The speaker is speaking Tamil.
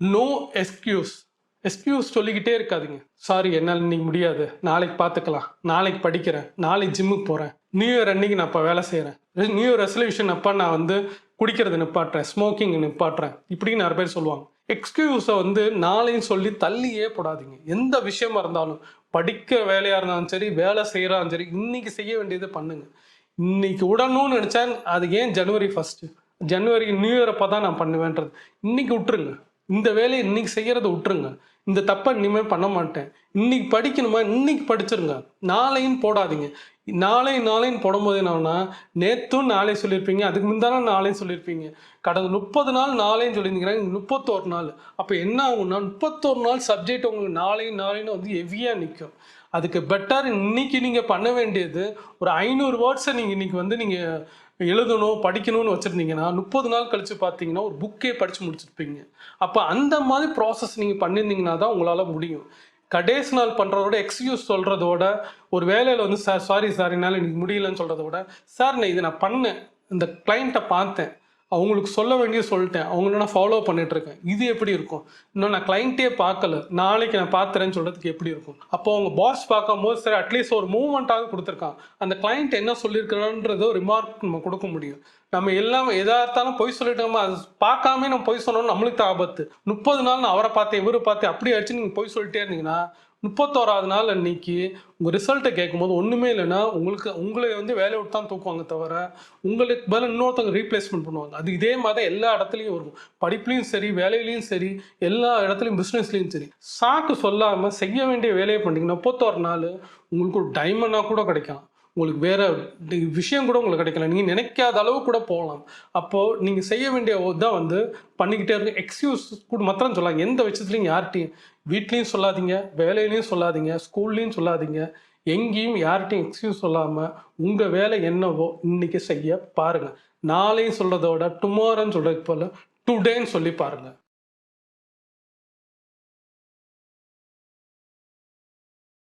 நோ எஸ்கியூஸ் எஸ்கியூஸ் சொல்லிக்கிட்டே இருக்காதீங்க. சாரி என்னால் இன்னைக்கு முடியாது. நாளைக்கு பார்த்துக்கலாம் நாளைக்கு படிக்கிறேன். நாளைக்கு ஜிம்முக்கு போகிறேன் நியூ இயர் அன்னைக்கு நான் இப்போ வேலை செய்கிறேன் நியூ இயர் ரெசல்யூஷன் அப்போ நான் வந்து குடிக்கிறது நிப்பாட்டுறேன். ஸ்மோக்கிங் நிப்பாட்டுறேன். இப்படின்னு நிறைய பேர் சொல்லுவாங்க. எக்ஸ்கியூஸை வந்து நாளையும் சொல்லி தள்ளியே போடாதீங்க. எந்த விஷயமா இருந்தாலும் படிக்கிற வேலையாக இருந்தாலும் சரி வேலை செய்கிறாலும் சரி இன்னைக்கு செய்ய வேண்டியதை பண்ணுங்க. இன்னைக்கு விடணும்னு நினச்சா அது ஏன் ஜனவரி ஃபஸ்ட்டு ஜனவரி நியூ இயர் அப்போ தான் நான் பண்ணுவேன்றது. இன்னைக்கு விட்டுருங்க. இந்த வேலையை இன்னைக்கு செய்யறத விட்டுருங்க. இந்த தப்பை இனிமேல் பண்ண மாட்டேன். இன்னைக்கு படிக்கணுமா? இன்னைக்கு படிச்சிருங்க. நாளையும் போடாதீங்க. நாளை நாளைன்னு போடும்போது என்னன்னா நேற்றும் நாளை சொல்லியிருப்பீங்க அதுக்கு முந்தான நாளையும் சொல்லியிருப்பீங்க. கடந்த முப்பது நாள் நாளையும் சொல்லியிருந்தீங்கன்னா முப்பத்தோரு நாள். அப்போ என்ன ஆகும்னா முப்பத்தோரு நாள் சப்ஜெக்ட் உங்களுக்கு நாளையும் நாளைன்னு வந்து ஹெவியாக நிற்கும் அதுக்கு பெட்டர் இன்னைக்கு நீங்கள் பண்ண வேண்டியது ஒரு ஐநூறு வேர்ட்ஸை நீங்கள் இன்னைக்கு வந்து நீங்கள் எழுதணும் படிக்கணும்னு வச்சுருந்தீங்கன்னா முப்பது நாள் கழித்து பார்த்தீங்கன்னா ஒரு புக்கே படித்து முடிச்சிருப்பீங்க. அப்போ அந்த மாதிரி ப்ராசஸ் நீங்கள் பண்ணியிருந்தீங்கன்னா தான் உங்களால் முடியும். கடைசி நாள் பண்ணுறதோட எக்ஸ்கியூஸ் சொல்கிறதோட ஒரு வேலையில் வந்து சார் சாரி சார் என்னால் இன்னைக்கு முடியலன்னு சொல்கிறத விட சார் நான் இதை நான் பண்ணேன். இந்த கிளைண்ட்டை பார்த்தேன். அவங்களுக்கு சொல்ல வேண்டிய சொல்லிட்டேன். அவங்கள நான் ஃபாலோ பண்ணிட்டு இருக்கேன். இது எப்படி இருக்கும்? இன்னும் நான் கிளைண்ட்டே பார்க்கல. நாளைக்கு நான் பார்த்துறேன்னு சொல்றதுக்கு எப்படி இருக்கும்? அப்போ அவங்க பாஸ் பார்க்கும்போது சரி அட்லீஸ்ட் ஒரு மூவ்மெண்ட்டாக கொடுத்துருக்கான். அந்த கிளைண்ட் என்ன சொல்லியிருக்கிறான்றத ஒரு ரிமார்க் நம்ம கொடுக்க முடியும். நம்ம எல்லாம் எதா இருந்தாலும் பொய் சொல்லிட்டோமா? அது பார்க்காம நம்ம பொய் சொன்னோம்னு நம்மளுக்கு ஆபத்து. முப்பது நாள் நான் அவரை பார்த்தேன் இவரை பார்த்தேன் அப்படி ஆச்சு நீங்கள் பொய் சொல்லிட்டே இருந்தீங்கன்னா முப்பத்தோராவது நாள் அன்னைக்கு உங்கள் ரிசல்ட்டை கேட்கும்போது ஒன்றுமே இல்லைன்னா உங்களுக்கு உங்களை வந்து வேலையை விட்டு தான் தூக்குவாங்க தவிர உங்களுக்கு பதில் இன்னொருத்தவங்க ரீப்ளேஸ்மெண்ட் பண்ணுவாங்க. அது இதே மாதிரி தான் எல்லா இடத்துலையும் வரும் படிப்புலையும் சரி வேலையிலையும் சரி எல்லா இடத்துலையும் பிஸ்னஸ்லையும் சரி. சாக்கு சொல்லாமல் செய்ய வேண்டிய வேலையை பண்ணிங்கன்னா முப்பத்தோரு நாள் உங்களுக்கு ஒரு டைமண்டாக கூட கிடைக்கும் உங்களுக்கு வேறு விஷயம் கூட உங்களுக்கு கிடைக்கல. நீங்கள் நினைக்காத அளவு கூட போகலாம். அப்போது நீங்கள் செய்ய வேண்டிய தான் வந்து பண்ணிக்கிட்டே இருக்க எக்ஸ்கியூஸ் கூட மாத்திரம் சொல்லாங்க எந்த விஷயத்துலையும் யார்கிட்டையும் வீட்லேயும் சொல்லாதீங்க வேலையிலையும் சொல்லாதீங்க ஸ்கூல்லையும் சொல்லாதீங்க. எங்கேயும் யார்கிட்டையும் எக்ஸ்கியூஸ் சொல்லாமல் உங்கள் வேலை என்னவோ இன்னைக்கு செய்ய பாருங்கள் நாளையும் சொல்கிறதோட டுமாரோன்னு சொல்கிறதுக்கு போல் டுடேன்னு சொல்லி பாருங்கள்